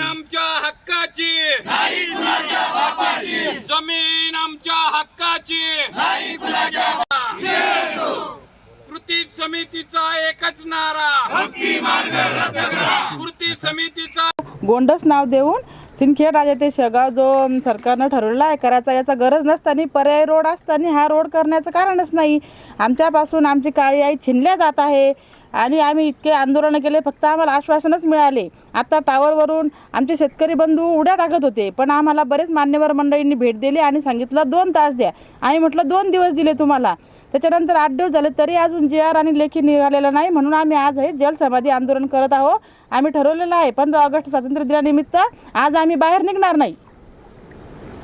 आमच्या हक्काची. नाही कुणाच्या बापाची जमीन आमच्या हक्काची. नाही कुणाच्या कृती समितीचा एकच नारा. कृती समितीचा गोंडस नाव देऊन सिंदखेड राजा ते शेगाव जो सरकारनं ठरवला आहे करायचा याचा गरज नसताना पर्याय रोड असताना हा रोड करण्याचं कारणच नाही. आमच्यापासून आमची काळी आई छिनल्या जात आहे. आणि आम्ही इतके आंदोलनं केले फक्त आम्हाला आश्वासनच मिळाले. आता टावरवरून आमचे शेतकरी बंधू उड्या टाकत होते पण आम्हाला बरेच मान्यवर मंडळींनी भेट दिली आणि सांगितलं दोन तास द्या. आम्ही म्हटलं दोन दिवस दिले तुम्हाला. त्याच्यानंतर आठ दिवस झाले तरी अजून जे आर आणि लेखी निघालेला नाही म्हणून आम्ही आज हे जलसमाधी आंदोलन करत आहोत. आम्ही ठरवलेलं आहे पंधरा ऑगस्ट स्वातंत्र्य दिनानिमित्त आज आम्ही बाहेर निघणार नाही रद्द करा रद्द करा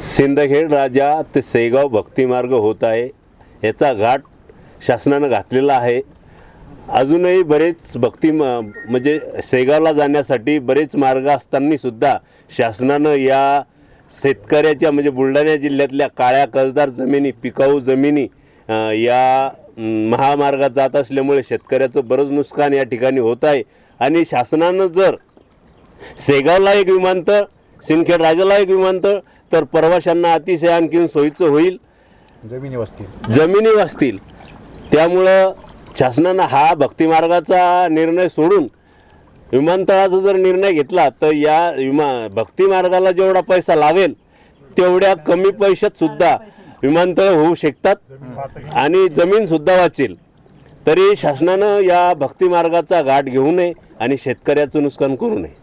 सिंदखेड राजा ते सेगाव भक्तिमार्ग होत आहे. याचा घाट शासनानं घातलेला आहे. अजूनही बरेच भक्ती म- म्हणजे सेगावला जाण्यासाठी बरेच मार्ग असताना सुद्धा शासनानं या शेतकऱ्याच्या म्हणजे बुलढाणा जिल्ह्यातल्या काळ्या कसदार जमिनी पिकाऊ जमिनी या महामार्गात जात असल्यामुळे शेतकऱ्याचं बरंच नुकसान या ठिकाणी होत आहे. आणि शासनानं जर सेगावला एक विमानतळ सिंदखेड राजाला एक विमानतळ तर प्रवाशांना अतिशय आणखीन सोयीचं होईल. जमिनी वस्ती. जमिनी वाचतील त्यामुळं शासनानं हा भक्तिमार्गाचा निर्णय सोडून विमानतळाचा जर निर्णय घेतला तर या विमा भक्तिमार्गाला जेवढा पैसा लागेल तेवढ्या कमी पैशात सुद्धा विमानतळ होऊ शकतात. आणि जमीन सुद्धा वाचेल. तरी शासनानं या भक्तिमार्गाचा गाठ घेऊ नये आणि शेतकऱ्याचं नुकसान करू नये.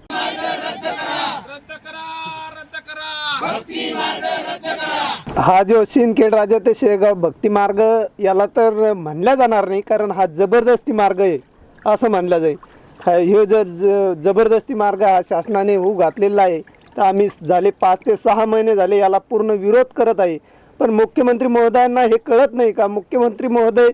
हा जो सिंदखेड राजा ते शेगाव भक्ती मार्ग याला तर म्हणल्या जाणार नाही कारण हा जबरदस्ती मार्ग आहे असं म्हणलं जाईल. हा ह्यो जर ज- जबरदस्ती मार्ग हा शासनाने होऊ घातलेला आहे तर आम्ही झाले पाच ते सहा महिने झाले याला पूर्ण विरोध करत आहे. पण मुख्यमंत्री महोदयांना हे कळत नाही का? मुख्यमंत्री महोदय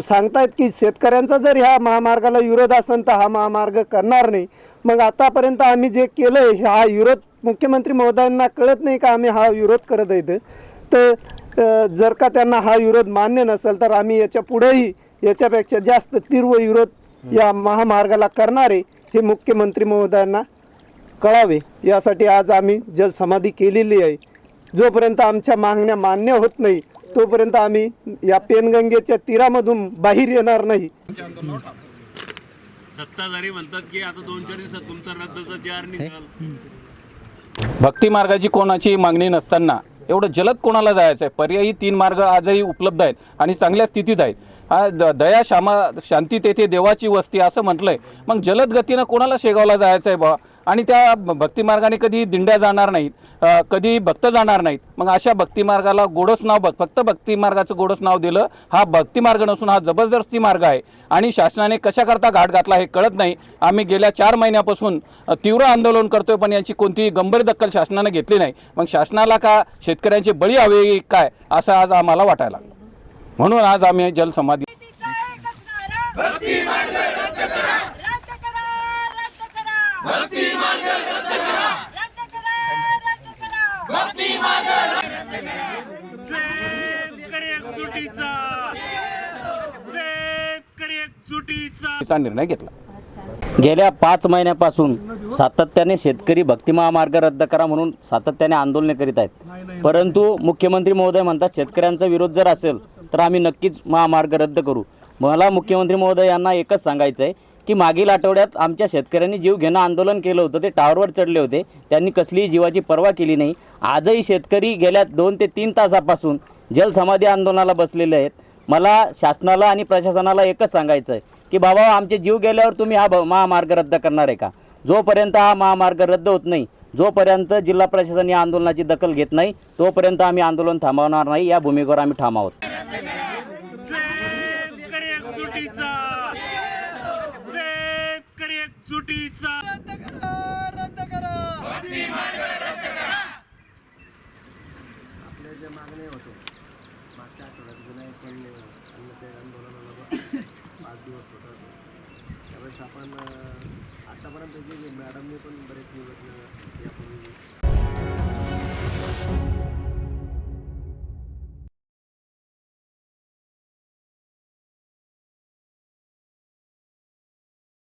सांगतायत की शेतकऱ्यांचा जर ह्या महामार्गाला विरोध असेल तर हा महामार्ग करणार नाही. मग आतापर्यंत आम्ही जे केलंय हा विरोध मुख्यमंत्री महोदयांना कळत नाही का आम्ही हा विरोध करत आहेत? तर जर का त्यांना हा विरोध मान्य नसेल तर आम्ही याच्या पुढेही याच्यापेक्षा जास्त तीव्र विरोध या महामार्गाला करणारे हे मुख्यमंत्री महोदयांना कळावे. यासाठी आज आम्ही जलसमाधी केलेली आहे. जोपर्यंत आमच्या मागण्या मान्य होत नाही तोपर्यंत आम्ही या पेनगंगेच्या तीरामधून बाहेर येणार नाही. सत्ताधारी म्हणतात की आता दोन चार दिवसात तुमचा रद्दचा जी आर निघाल. भक्ती मार्गाची कोणाची मागणी नसताना एवढं जलद कोणाला जायचं आहे पर्यायी तीन मार्ग आजही उपलब्ध आहेत आणि चांगल्या स्थितीत आहेत. हा द दया श्यामा शांती तेथे देवाची वस्ती असं म्हटलंय. मग जलद गतीनं कोणाला शेगावला जायचं आहे बा आणि त्या भक्तिमार्गाने कधी दिंड्या जाणार नाहीत कधी भक्त जाणार नाहीत. मग अशा भक्तिमार्गाला गोडस नाव बघ फक्त भक्तिमार्गाचं गोडस नाव दिलं हा भक्तिमार्ग नसून हा जबरदस्ती मार्ग आहे. आणि शासनाने कशाकरता घाट घातला हे कळत नाही. आम्ही गेल्या चार महिन्यापासून तीव्र आंदोलन करतोय पण याची कोणतीही गंभीर दखल शासनाने घेतली नाही. मग शासनाला का शेतकऱ्यांची बळी हवी काय असं आज आम्हाला वाटायला लागलं. म्हणून आज आम्ही जलसमाधी भक्ती मार्ग रद्द करा रद्द करा रद्द करा भक्ती मार्ग रद्द करा रद्द करा रद्द करा भक्ती मार्ग चा निर्णय घेतला. गेल्या पाच महिन्यापासून सातत्याने शेतकरी भक्ती महामार्ग रद्द करा म्हणून सातत्याने आंदोलने करीत आहेत. परंतु मुख्यमंत्री महोदय म्हणतात शेतकऱ्यांचा विरोध जर असेल तर आम्ही नक्कीच महामार्ग रद्द करू. मला मुख्यमंत्री महोदय यांना एकच सांगायचं आहे की मागील आठवड्यात आमच्या शेतकऱ्यांनी जीव घेणं आंदोलन केलं होतं ते टावरवर चढले होते. त्यांनी कसलीही जीवाची पर्वा केली नाही. आजही शेतकरी गेल्या दोन ते तीन तासापासून जलसमाधी आंदोलनाला बसलेले आहेत. मला शासनाला आणि प्रशासनाला एकच सांगायचं आहे की बाबा आमचे जीव गेल्यावर तुम्ही हा भ- महामार्ग रद्द करणार आहे का? जोपर्यंत हा महामार्ग रद्द होत नाही जोपर्यंत जिल्हा प्रशासन या आंदोलनाची दखल घेत नाही तोपर्यंत आम्ही आंदोलन थांबवणार नाही या भूमिकेवर आम्ही ठाम आहोत मागच्या आठवड्यात विनायक पडले. ते आंदोलनाला पाच दिवस होतात त्यावेळेस आपण आतापर्यंत जे मॅडमने पण बरेच निवडणं यापूर्वी